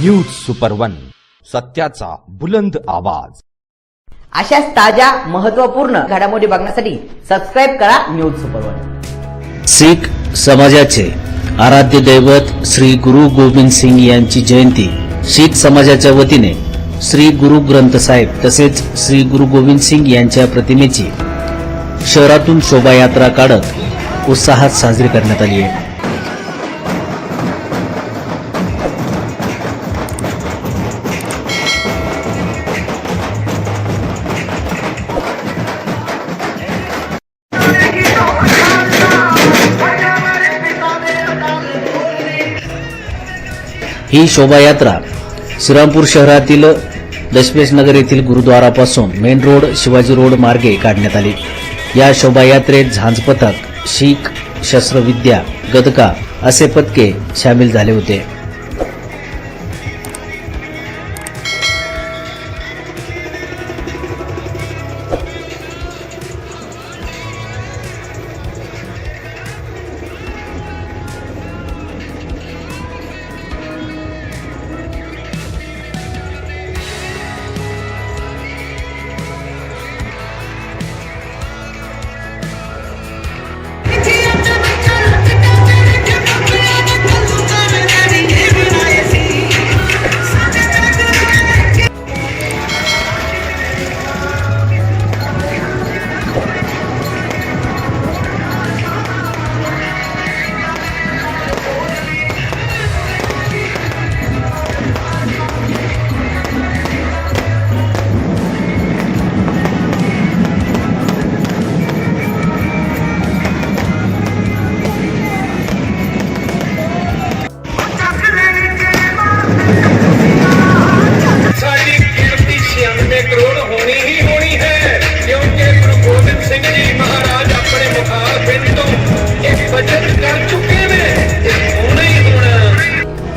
News super one सत्याचा बुलंद आवाज. अशाच ताज्या महत्त्वपूर्ण घडामोडी बघण्यासाठी सबस्क्राईब करा न्यूज सुपर वन शीख समाजाचे आराध्य दैवत श्री गुरु गोविंद सिंग यांची जयंती शीख समाजाच्या वतीने श्री गुरु ग्रंथ साहेब तसेच श्री गुरु गोविंद सिंग यांच्या प्रतिमेची शहरातून शोभायात्रा काढत उत्साहात साजरी करण्यात आली आहे. ही शोभायात्रा श्रीरामपूर शहरातील दशमेश नगर येथील गुरुद्वारापासून मेन रोड शिवाजी रोड मार्गे काढण्यात आली. या शोभायात्रेत झांज पथक शीख शस्त्रविद्या गदका असे पथके सामील झाले होते.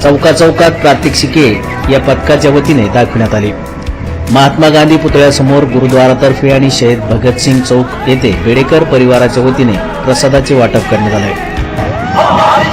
चौका चौकात प्रात्यक्षिके या पथकाच्या वतीने दाखविण्यात आली. महात्मा गांधी पुतळ्यासमोर गुरुद्वारातर्फे आणि शहीद भगतसिंग चौक येथे बेडेकर परिवाराच्या वतीने प्रसादाचे वाटप करण्यात आले.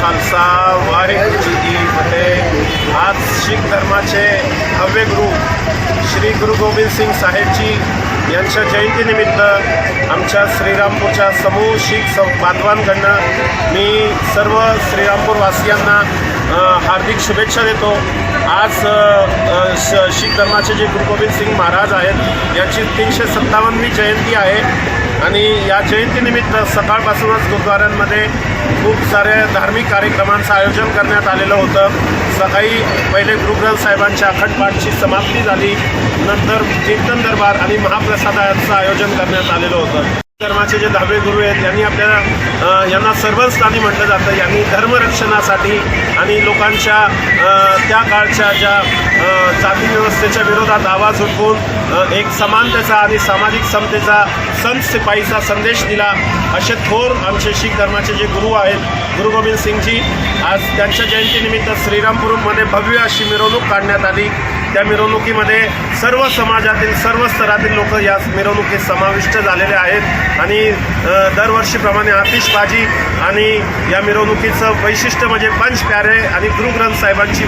खालसा वाहेगुरु जी की फतेह. आज शीख धर्माचे भव्य गुरु श्री गुरु गोविंद सिंग साहेबजी यांच्या जयंतीनिमित्त आमच्या श्रीरामपूरच्या समूह शीख स बांधवांकडनं मी सर्व श्रीरामपूरवासियांना हार्दिक शुभेच्छा देतो. आज श- शीख धर्माचे जे गुरु गोविंद सिंग महाराज आहेत यांची तीनशे सत्तावन्नवी जयंती आहे. आणि या जयंतीनिमित्त सकाळपासूनच गुरुद्वारांमध्ये खूप साऱ्या धार्मिक कार्यक्रमांचं आयोजन करण्यात आलेलं होतं. सकाळी पहिले गुरुग्रंथ साहेबांच्या अखंड पाठची समाप्ती झाली. नंतर कीर्तन दरबार आणि महाप्रसादाचं आयोजन करण्यात आलेलं होतं. धर्माचे जे दहावे गुरु आहेत यांनी आपल्या यांना सर्वस्थानी म्हटलं जातं. यांनी धर्मरक्षणासाठी आणि लोकांच्या त्या काळच्या ज्या जाती व्यवस्थेच्या विरोधात आवाज उठवून एक समानतेचा आणि सामाजिक समतेचा संत सिपाईचा संदेश दिला असे थोर आमचे शीख धर्माचे जे गुरु आहेत गुरु गोविंद सिंगजी आज त्यांच्या जयंतीनिमित्त श्रीरामपूरमध्ये भव्य अशी मिरवणूक काढण्यात आली. त्या मिरवणुकीमध्ये सर्व समाजातील सर्व स्तरातील लोक या मिरवणुकीत समाविष्ट झालेले आहेत. आणि दरवर्षीप्रमाणे आतिषबाजी आणि या मिरवणुकीचं वैशिष्ट्य म्हणजे पंच प्यारे आणि गुरुग्रंथ साहेबांची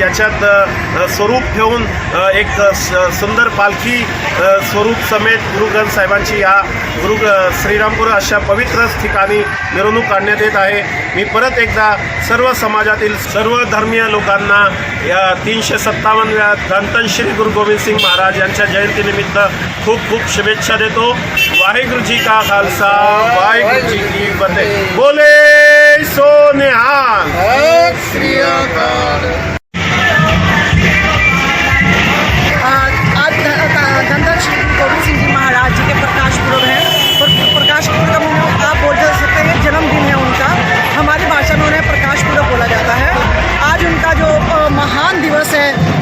याच्यात स्वरूप ठेवून एक सुंदर पालखी स्वरूप समेत गुरुग्रंथ साहेबांची या गुरु श्रीरामपूर अशा पवित्र ठिकाणी मिरवणूक काढण्यात येत आहे. मी परत एकदा सर्व समाजातील सर्व धर्मीय लोकांना या तीनशे सत्तावन्नव्या धनतन श्री गुरु गोविंद सिंग महाराज यांच्या जयंतीनिमित्त खूप खूप शुभेच्छा देतो. वाहेगुरुजी का खालसा? वाहेगुरुजी की फतेह. बोले सो निहाल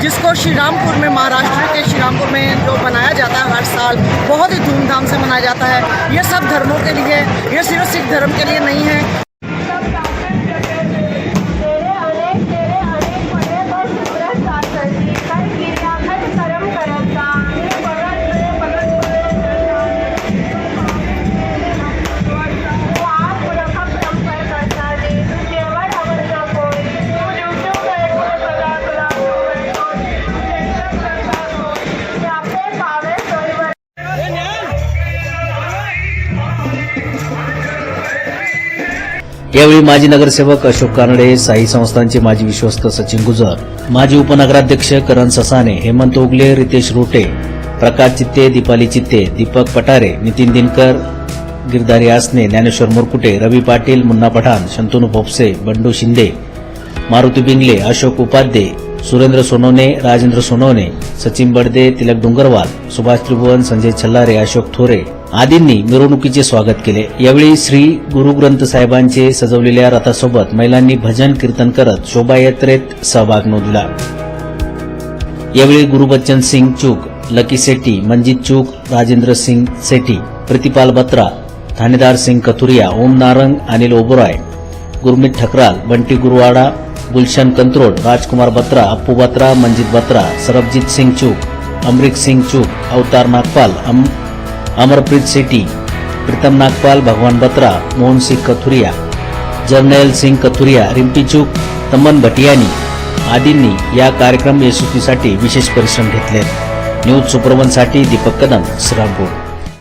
जिसको श्रीरामपुर में महाराष्ट्र के श्रीरामपुर में जो मनाया जाता है हर साल बहुत ही धूमधाम से मनाया जाता है। ये सब धर्मों के लिए ये सिर्फ सिख धर्म के लिए नहीं है। यावेळी माजी नगरसेवक अशोक कानडे साई संस्थांचे माजी विश्वस्त सचिन गुजर माजी उपनगराध्यक्ष करण ससाने हेमंत ओगले रितेश रोटे प्रकाश चित्ते दीपाली चित्ते दीपक पटारे नितीन दिनकर गिरधारी आसने ज्ञानेश्वर मुरकुटे रवी पाटील मुन्ना पठाण शंतनू भोपसे बंडू शिंदे मारुती बिंगले अशोक उपाध्ये सुरेंद्र सोनवणे राजेंद्र सोनवणे सचिन बडदे तिलक डोंगरवाल सुभाष त्रिभुवन संजय छल्लारे अशोक थोरे आदींनी मिरवणुकीचे स्वागत केले. यावेळी श्री गुरु ग्रंथ साहेबांचे सजवलेल्या रथासोबत महिलांनी भजन कीर्तन करत शोभायात्रेत सहभाग नोंदला यावेळी गुरुबच्चन सिंग चूक लकी सेठी मंजित चूक राजेंद्र सिंग सेठी प्रतिपाल बत्रा थाणेदार सिंग कथुरिया ओम नारंग अनिल ओबराय गुरमीत ठकराल बंटी गुरुवाडा गुलशन कंत्रोड राजकुमार बत्रा अप्पू बत्रा मंजित बत्रा सरबजीत सिंग चूक अमरिक सिंग चूक अवतार नागपाल अमरप्रीत सेठी प्रीतम नागपाल भगवान बत्रा मोहन सिंग कथुरिया जर्नैल सिंग कथुरिया रिम्पी चूक तमन भटियानी आदींनी या कार्यक्रम यशस्वीसाठी विशेष परिश्रम घेतले न्यूज सुपरवनसाठी दीपक कदम श्रीरामपूर.